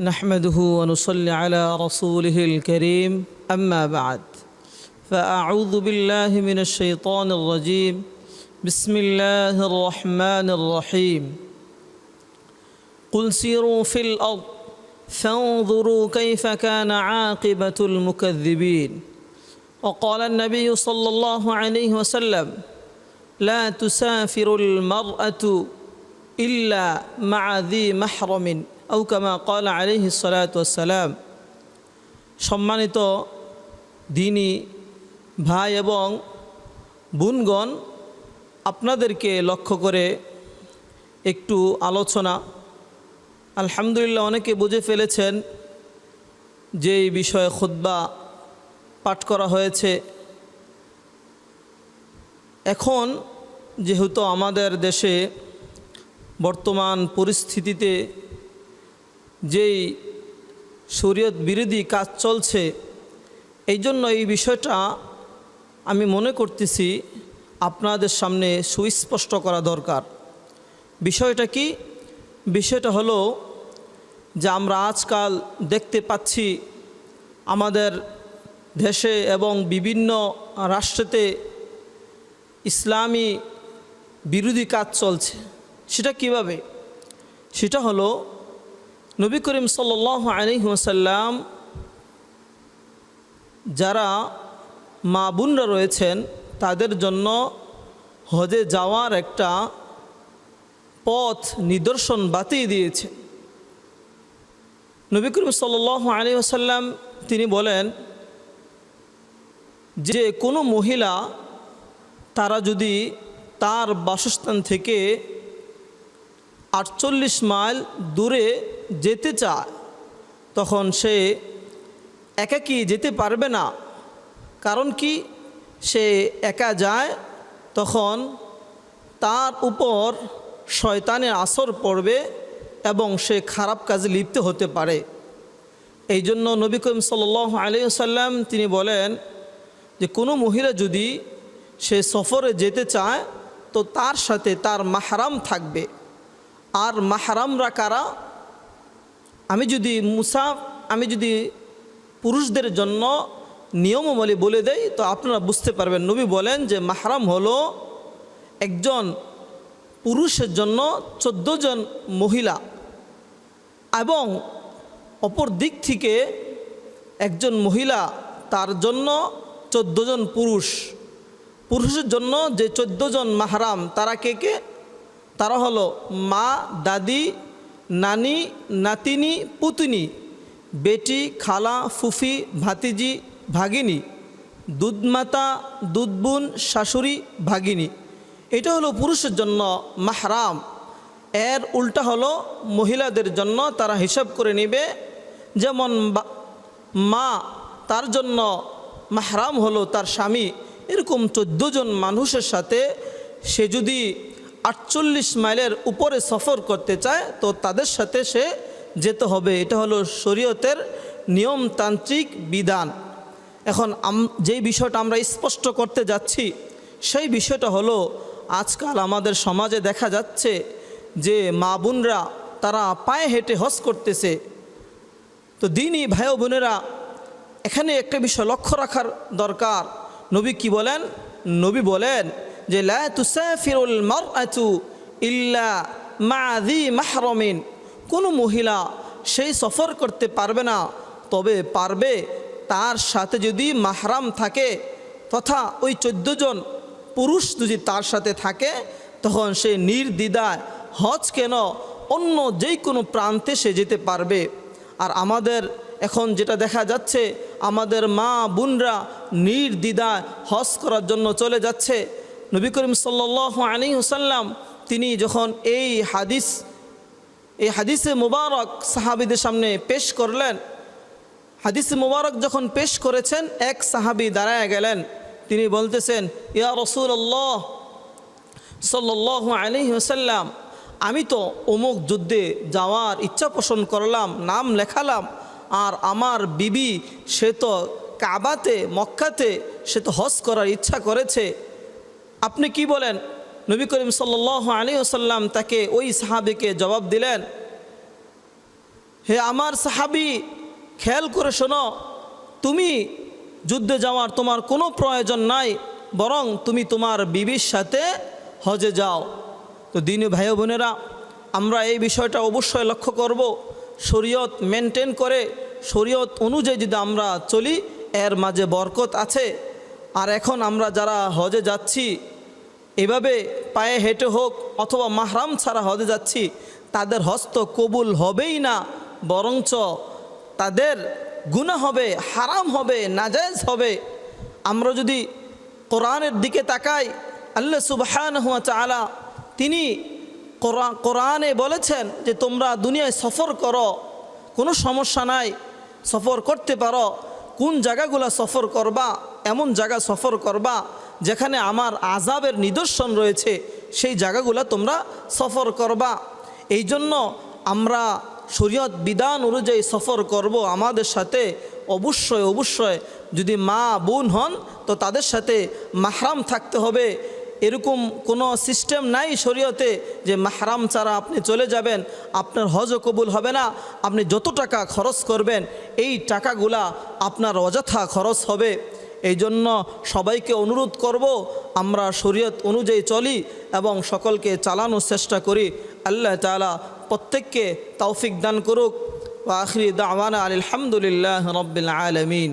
نحمده ونصلي على رسوله الكريم. أما بعد فأعوذ بالله من الشيطان الرجيم. بسم الله الرحمن الرحيم. قل سيروا في الأرض فانظروا كيف كان عاقبة المكذبين. وقال النبي صلى الله عليه وسلم لا تسافر المرأة إلا مع ذي محرم আউকামা call আলিহ সালাতাম সম্মানিত দিনী ভাই এবং বোনগণ, আপনাদেরকে লক্ষ্য করে একটু আলোচনা। আলহামদুলিল্লাহ অনেকে বুঝে ফেলেছেন যে এই বিষয়ে খুদ্া পাঠ করা হয়েছে। এখন যেহেতু আমাদের দেশে বর্তমান পরিস্থিতিতে যেই শরীয়ত বিরোধী কাজ চলছে, এই জন্য এই বিষয়টা আমি মনে করতেছি আপনাদের সামনে সুস্পষ্ট করা দরকার। বিষয়টা কি? বিষয়টা হলো যে আমরা আজকাল দেখতে পাচ্ছি আমাদের দেশে এবং বিভিন্ন রাষ্ট্রেতে ইসলামী বিরোধী কাজ চলছে। সেটা কীভাবে? সেটা হলো নবী করিম সাল আলিহাসাল্লাম যারা মা বোনরা রয়েছেন, তাদের জন্য হজে যাওয়ার একটা পথ নিদর্শন বাতিয়ে দিয়েছে। নবী করিম সাল আলী আসাল্লাম তিনি বলেন, যে কোনো মহিলা তারা যদি তার বাসস্থান থেকে আটচল্লিশ মাইল দূরে যেতে চায়, তখন সে একাকি যেতে পারবে না। কারণ কি? সে একা যায়, তখন তার উপর শয়তানের আসর পড়বে এবং সে খারাপ কাজে লিপ্ত হতে পারে। এই জন্য নবী করিম সাল আলিয়াল্লাম তিনি বলেন যে, কোনো মহিলা যদি সে সফরে যেতে চায়, তো তার সাথে তার মাহারাম থাকবে। আর মাহারামরা কারা? আমি যদি মুসাফ আমি যদি পুরুষদের জন্য নিয়মাবলী বলে দেই, তো আপনারা বুঝতে পারবেন। নবী বলেন যে মাহারাম হলো একজন পুরুষের জন্য চোদ্দ জন মহিলা এবং অপর দিক থেকে একজন মহিলা তার জন্য চোদ্দ জন পুরুষ। পুরুষের জন্য যে চোদ্দ জন মাহারাম, তারা কে কে? তারা হলো মা, দাদি নানি, নাতিনি, পুতিনি, বেটি, খালা, ফুফি, ভাতিজি, ভাগিনী, দুধমাতা, দুধবুন, শাশুড়ি, ভাগিনী। এটা হলো পুরুষের জন্য মাহরাম। এর উল্টা হলো মহিলাদের জন্য তারা হিসাব করে নেবে, যেমন মা তার জন্য মাহরাম হলো তার স্বামী। এরকম চোদ্দ জন মানুষের সাথে সে যদি আটচল্লিশ মাইলের উপরে সফর করতে চায়, তো তাদের সাথে সে যেতে হবে। এটা হলো শরীয়তের নিয়মতান্ত্রিক বিধান। এখন যেই বিষয়টা আমরা স্পষ্ট করতে যাচ্ছি, সেই বিষয়টা হলো, আজকাল আমাদের সমাজে দেখা যাচ্ছে যে মা বোনরা, তারা পায়ে হেঁটে হজ করতেছে। তো দিনই ভাই বোনেরা, এখানে একটা বিষয় লক্ষ্য রাখার দরকার। নবী কি বলেন? নবী বলেন যে ইল্লা মাহরমিন। কোনো মহিলা সেই সফর করতে পারবে না, তবে পারবে তার সাথে যদি মাহরাম থাকে তথা ওই চোদ্দ জন পুরুষ যদি তার সাথে থাকে, তখন সে নির্দ্বিধায় হজ কেন? অন্য যেই কোনো প্রান্তে সে যেতে পারবে। আর আমাদের এখন যেটা দেখা যাচ্ছে, আমাদের মা বোনরা নির্দ্বিধায় হজ করার জন্য চলে যাচ্ছে। নবী করিম সাল্লাহ আলী হুসাল্লাম তিনি যখন এই হাদিস, এই হাদিসে মুবারক সাহাবিদের সামনে পেশ করলেন, হাদিসে মুবারক যখন পেশ করেছেন, এক সাহাবি দাঁড়ায় গেলেন। তিনি বলতেছেন, ইয়া রসুল আল্লাহ সাল্লাহ আলী হুসাল্লাম আমি তো অমুক যুদ্ধে যাওয়ার ইচ্ছা পোষণ করলাম, নাম লেখালাম, আর আমার বিবি সে তো কাবাতে, মক্কাতে সে তো হজ করার ইচ্ছা করেছে। আপনি কি বলেন? নবী করিম সাল্লাহ আলী আসাল্লাম তাকে ওই সাহাবিকে জবাব দিলেন, হে আমার সাহাবি, খেয়াল করে শোনো, তুমি যুদ্ধে যাওয়ার তোমার কোনো প্রয়োজন নাই, বরং তুমি তোমার বিবির সাথে হজে যাও। তো দিনী ভাই বোনেরা, আমরা এই বিষয়টা অবশ্যই লক্ষ্য করব। শরীয়ত মেনটেন করে, শরীয়ত অনুযায়ী যদি আমরা চলি, এর মাঝে বরকত আছে। আর এখন আমরা যারা হজে যাচ্ছি এভাবে পায়ে হেঁটে হোক অথবা মাহরাম ছাড়া হজে যাচ্ছি, তাদের হস্ত কবুল হবেই না, বরঞ্চ তাদের গুণা হবে, হারাম হবে, নাজায়জ হবে। আমরা যদি কোরআনের দিকে তাকাই, আল্লাহ সুবহান হুয়া চালা তিনি কোরআ- কোরআনে বলেছেন যে তোমরা দুনিয়ায় সফর করো, কোনো সমস্যা নাই, সফর করতে পারো, কোন জায়গাগুলো সফর করবা, এমন জায়গা সফর করবা যেখানে আমার আজাবের নিদর্শন রয়েছে, সেই জায়গাগুলো তোমরা সফর করবা। এই জন্য আমরা শরীয়ত বিধান অনুযায়ী সফর করব আমাদের সাথে। অবশ্যই অবশ্যই যদি মা বোন হন, তো তাদের সাথে মাহরাম থাকতে হবে। এরকম কোনো সিস্টেম নাই শরীয়তে যে মাহরাম ছাড়া আপনি চলে যাবেন, আপনার হজও কবুল হবে না, আপনি যত টাকা খরচ করবেন, এই টাকাগুলা আপনার অযথা খরচ হবে। এই জন্য সবাইকে অনুরোধ করব, আমরা শরীয়ত অনুযায়ী চলি এবং সকলকে চালানোর চেষ্টা করি। আল্লাহ তালা প্রত্যেককে তৌফিক দান করুক। আখরি দাওয়ানা আলহামদুলিল্লাহ রবিল আলমিন।